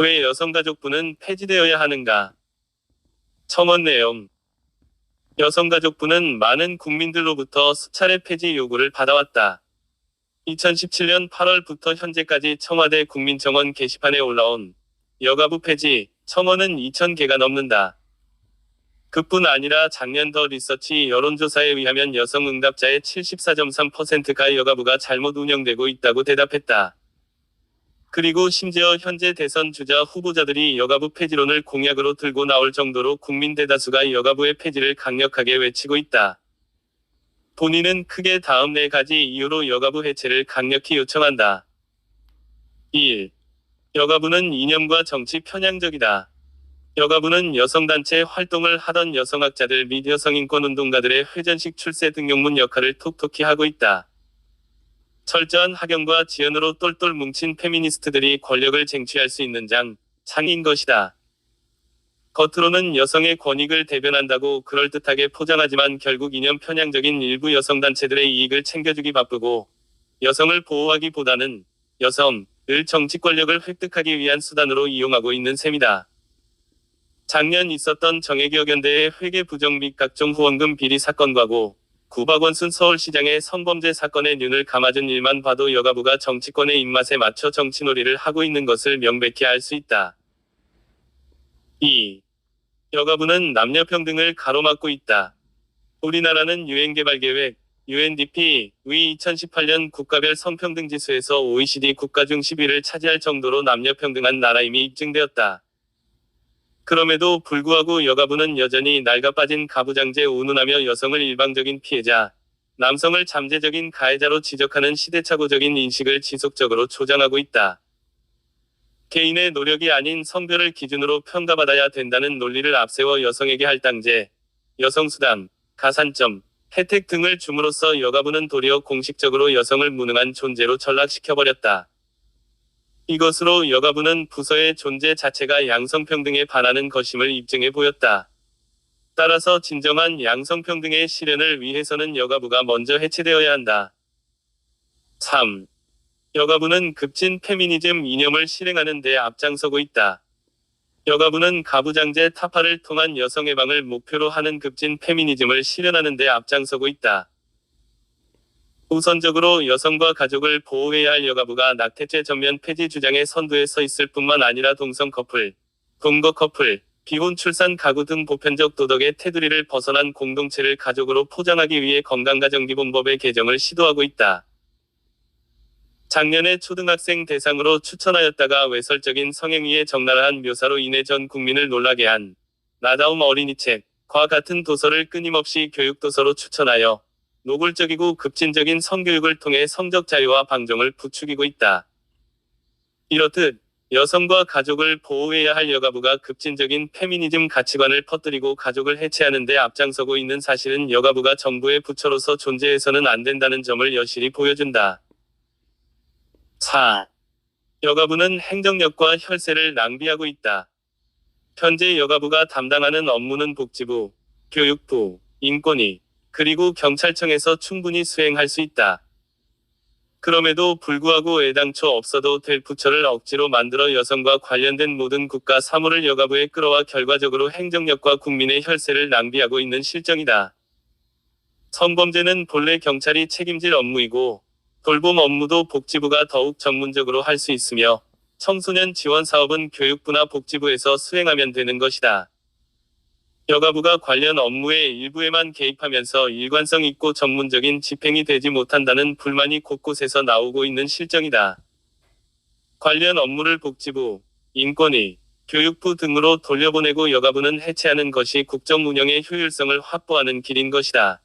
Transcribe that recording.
왜 여성가족부는 폐지되어야 하는가? 청원 내용. 여성가족부는 많은 국민들로부터 수차례 폐지 요구를 받아왔다. 2017년 8월부터 현재까지 청와대 국민청원 게시판에 올라온 여가부 폐지 청원은 2,000개가 넘는다. 그뿐 아니라 작년 더 리서치 여론조사에 의하면 여성 응답자의 74.3%가 여가부가 잘못 운영되고 있다고 대답했다. 그리고 심지어 현재 대선 주자 후보자들이 여가부 폐지론을 공약으로 들고 나올 정도로 국민 대다수가 여가부의 폐지를 강력하게 외치고 있다. 본인은 크게 다음 네 가지 이유로 여가부 해체를 강력히 요청한다. 1. 여가부는 이념과 정치 편향적이다. 여가부는 여성단체 활동을 하던 여성학자들 및 여성인권운동가들의 회전식 출세 등용문 역할을 톡톡히 하고 있다. 철저한 학연과 지연으로 똘똘 뭉친 페미니스트들이 권력을 쟁취할 수 있는 장, 창인 것이다. 겉으로는 여성의 권익을 대변한다고 그럴듯하게 포장하지만 결국 이념 편향적인 일부 여성단체들의 이익을 챙겨주기 바쁘고 여성을 보호하기보다는 여성을 정치 권력을 획득하기 위한 수단으로 이용하고 있는 셈이다. 작년 있었던 정혜기억연대의 회계 부정 및 각종 후원금 비리 사건과고 구박원순 서울시장의 성범죄 사건의 눈을 감아준 일만 봐도 여가부가 정치권의 입맛에 맞춰 정치놀이를 하고 있는 것을 명백히 알 수 있다. 2. 여가부는 남녀평등을 가로막고 있다. 우리나라는 유엔개발계획 UNDP 의 2018년 국가별 성평등 지수에서 OECD 국가 중 10위를 차지할 정도로 남녀평등한 나라임이 입증되었다. 그럼에도 불구하고 여가부는 여전히 낡아빠진 가부장제 운운하며 여성을 일방적인 피해자, 남성을 잠재적인 가해자로 지적하는 시대착오적인 인식을 지속적으로 조장하고 있다. 개인의 노력이 아닌 성별을 기준으로 평가받아야 된다는 논리를 앞세워 여성에게 할당제, 여성수당, 가산점, 혜택 등을 줌으로써 여가부는 도리어 공식적으로 여성을 무능한 존재로 전락시켜버렸다. 이것으로 여가부는 부서의 존재 자체가 양성평등에 반하는 것임을 입증해 보였다. 따라서 진정한 양성평등의 실현을 위해서는 여가부가 먼저 해체되어야 한다. 3. 여가부는 급진 페미니즘 이념을 실행하는 데 앞장서고 있다. 여가부는 가부장제 타파를 통한 여성 해방을 목표로 하는 급진 페미니즘을 실현하는 데 앞장서고 있다. 우선적으로 여성과 가족을 보호해야 할 여가부가 낙태죄 전면 폐지 주장에 선두에 서 있을 뿐만 아니라 동성 커플, 동거 커플, 비혼 출산 가구 등 보편적 도덕의 테두리를 벗어난 공동체를 가족으로 포장하기 위해 건강가정기본법의 개정을 시도하고 있다. 작년에 초등학생 대상으로 추천하였다가 외설적인 성행위의 적나라한 묘사로 인해 전 국민을 놀라게 한 나다움 어린이 책과 같은 도서를 끊임없이 교육도서로 추천하여 노골적이고 급진적인 성교육을 통해 성적 자유와 방종을 부추기고 있다. 이렇듯 여성과 가족을 보호해야 할 여가부가 급진적인 페미니즘 가치관을 퍼뜨리고 가족을 해체하는 데 앞장서고 있는 사실은 여가부가 정부의 부처로서 존재해서는 안 된다는 점을 여실히 보여준다. 4. 여가부는 행정력과 혈세를 낭비하고 있다. 현재 여가부가 담당하는 업무는 복지부, 교육부, 인권위, 그리고 경찰청에서 충분히 수행할 수 있다. 그럼에도 불구하고 애당초 없어도 될 부처를 억지로 만들어 여성과 관련된 모든 국가 사무를 여가부에 끌어와 결과적으로 행정력과 국민의 혈세를 낭비하고 있는 실정이다. 성범죄는 본래 경찰이 책임질 업무이고 돌봄 업무도 복지부가 더욱 전문적으로 할 수 있으며 청소년 지원 사업은 교육부나 복지부에서 수행하면 되는 것이다. 여가부가 관련 업무의 일부에만 개입하면서 일관성 있고 전문적인 집행이 되지 못한다는 불만이 곳곳에서 나오고 있는 실정이다. 관련 업무를 복지부, 인권위, 교육부 등으로 돌려보내고 여가부는 해체하는 것이 국정 운영의 효율성을 확보하는 길인 것이다.